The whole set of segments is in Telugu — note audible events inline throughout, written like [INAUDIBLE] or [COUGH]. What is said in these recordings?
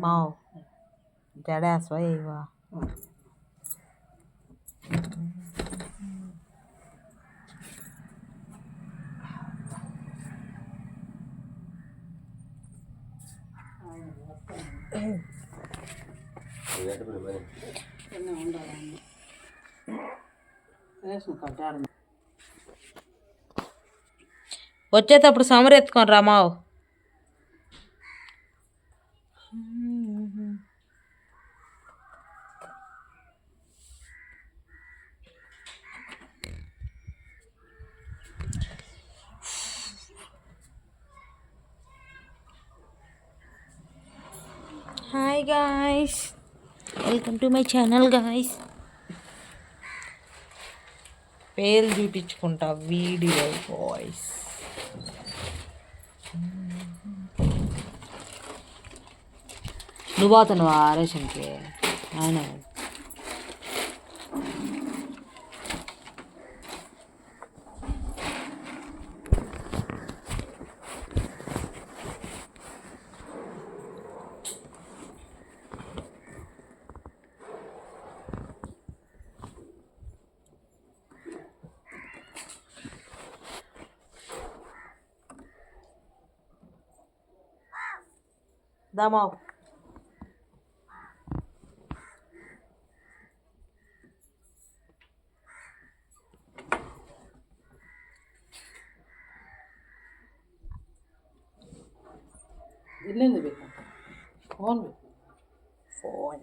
మావు. జడేస్వా ఇవా వచ్చేటప్పుడు సమర్ ఎత్తుకొని hi guys welcome to my channel guys పేర్లు చూపించుకుంటా వీడియో వాయిస్ నువ్వు అతను ఆరేషన్కి ఆయన దామావు ఇల్లేంది పెట్టు. Phone phone.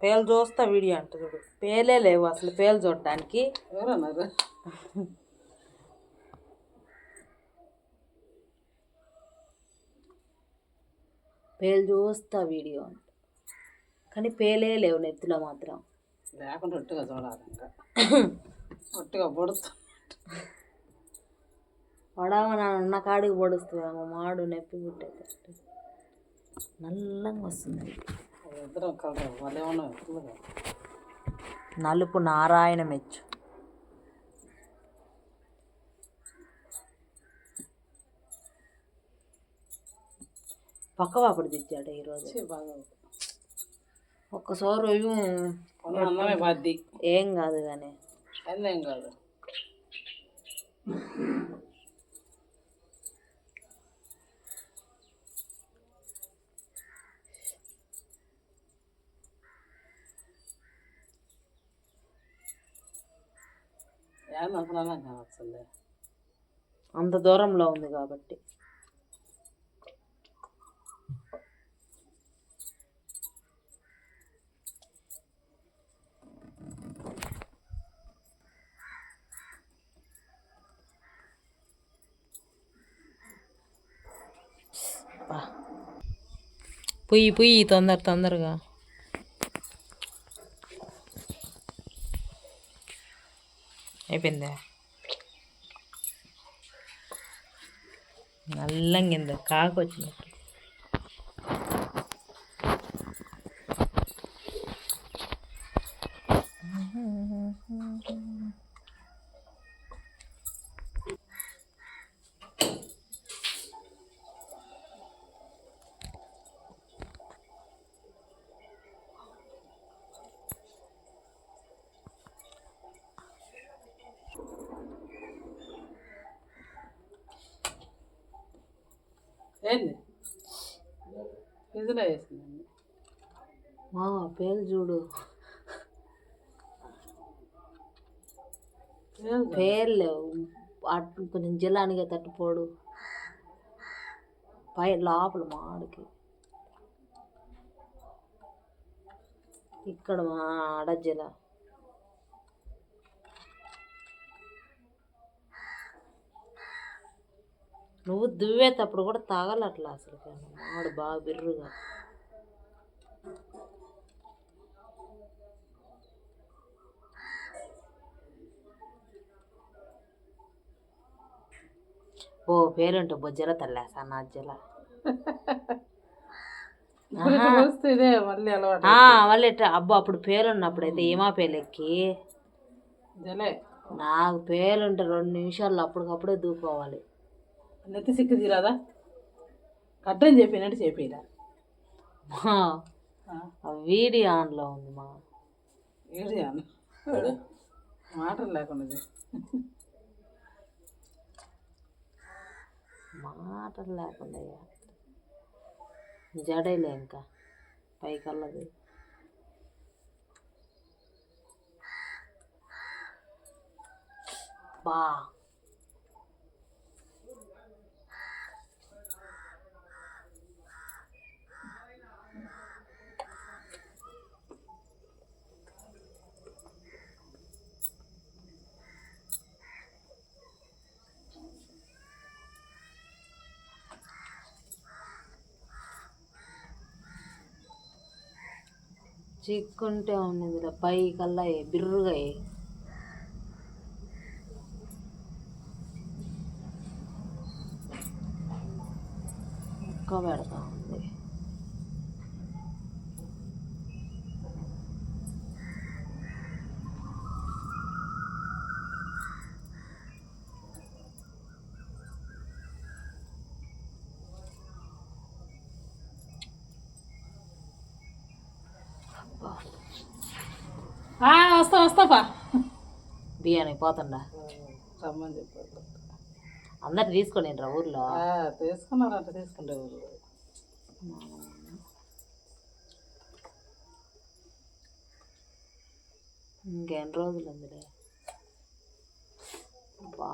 పేలు చూస్తా వీడియో అంట చూడు. పేలే లేవు అసలు పేలు చూడటానికి ఎవరన్నారు? పేలు చూస్తా వీడియో అంట. కానీ పేలే లేవు నెత్తిలో మాత్రం. లేకుండా ఒట్టిగా చూడాలి ఇంకా. [LAUGHS] ఒట్టిగా పొడుస్తూ. పడవ ఉన్న కాడికి పొడుస్తుందేమో మాడు నొప్పి పుట్టేటట్టు. నల్లంగా వస్తుంది. నలుపు నారాయణ మెచ్చు. పక్క పాపడు తెచ్చాడు ఈరోజు. ఒక్కసారి అన్నమే బాద్ది ఏం కాదు కానీ అన్నేం కాదు. అంత దూరంలో ఉంది కాబట్టి. పొయ్యి పొయ్యి తొందర తొందరగా అయిపోయిందా నల్లంగింది కాకు ఏంది? ఇదిలో వేసిందండి. మా పేరు చూడు. పేరు లేవు. అటు కొంచెం జిల్లానిగా తట్టుపోడు పై లోపల మాడికి ఇక్కడ మా అడజ్జల నువ్వు దువ్వేటప్పుడు కూడా తాగలట్లా అసలు మాడు బాగా బిర్రుగా. ఓ పేరుంటే బొజ్జల తల్లా సన్నాజ్జల ఇప్పుడు ఇట్లా వస్తే ఇదే మళ్ళీ ఎట్లా అబ్బా అప్పుడు పేరున్నప్పుడు అయితే ఏమా పేలెక్కి? జలే నాకు పేరుంటే రెండు నిమిషాల్లో అప్పటికప్పుడే దూకోవాలి నెత్తి సిక్కు తీరాదా? కట్టని చెప్పినట్టు చెప్పిరా. మా ఆ? వీడియో ఆన్లో ఉంది మా ఏడియాను మాటలు లేకుండా. మాటలు లేకుండా జడేలే ఇంకా. పైకల్లది. బా. చిక్కుంటే ఉన్నది పైకల్లా బిర్రుగా ఎక్కువ పెడతాం ఉంది ఆ, వస్తా వస్తాపా బియ్యానికి పోతుండా రమ్మని చెప్పారు అందరు తీసుకొని రా ఊర్లో తీసుకున్నారంట తీసుకుంటే ఊరు ఇంకెన్ని రోజులు ఉందిలే? బా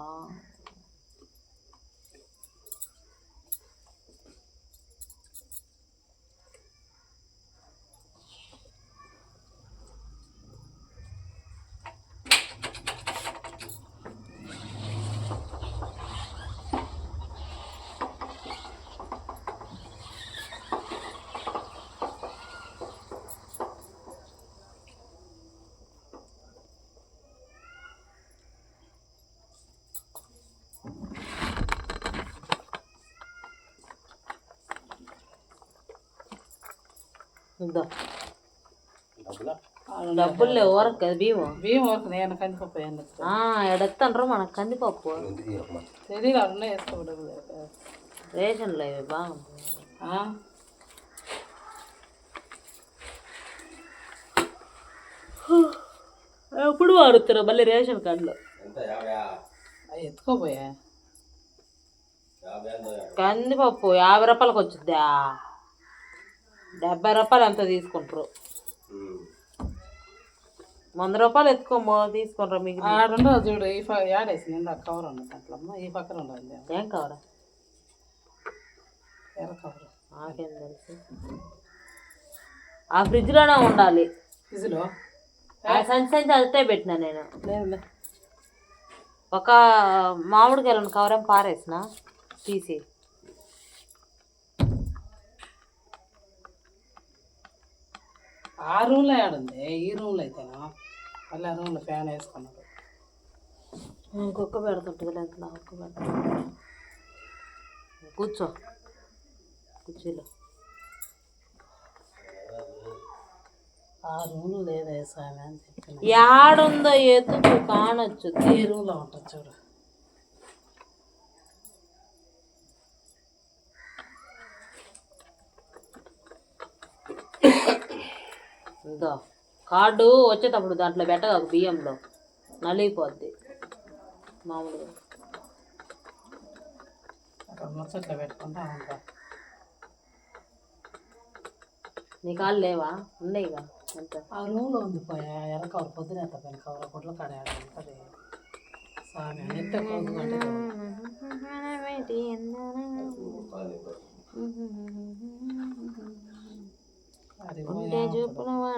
డబ్బులు? లేవు వరకు కదా బియ్యం బియ్యం వరకు నేను కందిపప్పు ఎడెత్తండ్రు మనకు కందిపప్పు. తెలియదు రేషన్లో ఇవి బాగుంటుంది ఎప్పుడు వాడుతారు మళ్ళీ రేషన్ కార్డులో. ఎత్తుకోపోయా? కందిపప్పు యాభై రూపాయలకు వచ్చిద్దా? డెబ్బై రూపాయలు ఎంత తీసుకుంటారు? వంద రూపాయలు ఎత్తుకోమో తీసుకుంటారు మీకు? ఆడుండవు చూడు ఈ యాడేసి నిండా కవర్ ఉండదు అట్లమ్మ ఈ పక్కన ఉండదు ఏం కావాలా ఎర్ర కవర్. నాకేం తెలుసు. ఆ ఫ్రిడ్జ్లోనే ఉండాలి. ఫ్రిడ్జ్లో? సంచి సంచి అదే పెట్టినా నేను. లేదు ఒక మామిడికాయలను కవరేం పారేసిన తీసి ఆ రూమ్లో ఆడుంది ఈ రూమ్లో అయితేనా మళ్ళీ ఆ రూమ్లో ఫ్యాన్ వేసుకున్నారు ఇంకొక పెడుతుంటుంది లేదు ఒక్క పెడతా కూర్చో. కుర్చీలో. ఆ రూమ్లో లేదా స్వామి అని చెప్పిన యాడుందో ఎతుకు కానొచ్చు. ఈ రూమ్లో ఉంటుంది చూడు. ఇందో కార్డు వచ్చేటప్పుడు దాంట్లో పెట్టగా బియ్యంలో. నలిగిపోద్ది. మామూలుగా. అక్కడ ముచ్చట్లో పెట్టుకుంటా ఉంటా నీ కాళ్ళు లేవా? ఉన్నాయిగా? అంత ఆ రూమ్లో ఉంది పోయా. ఎర్ర కవర్ పొద్దున ఎత్త పైన కవర్ గుడ్ల కాడ ఉంటుంది స్వామి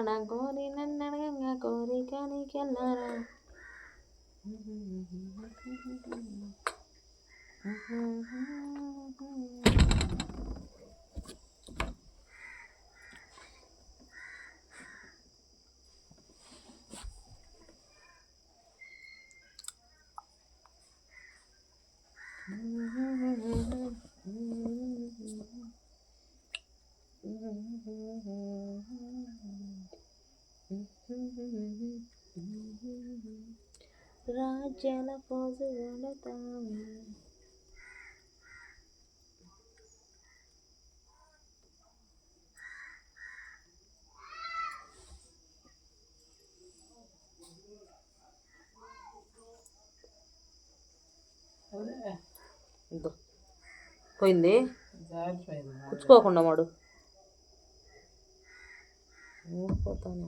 చూపున వాడ కోరి నన్ను అడగంగా కోరిక నీకెళ్ళారా రాజ్యాల పోజు కొడతాము పోయింది? కూర్చుకోకుండా మాడు. పోతాను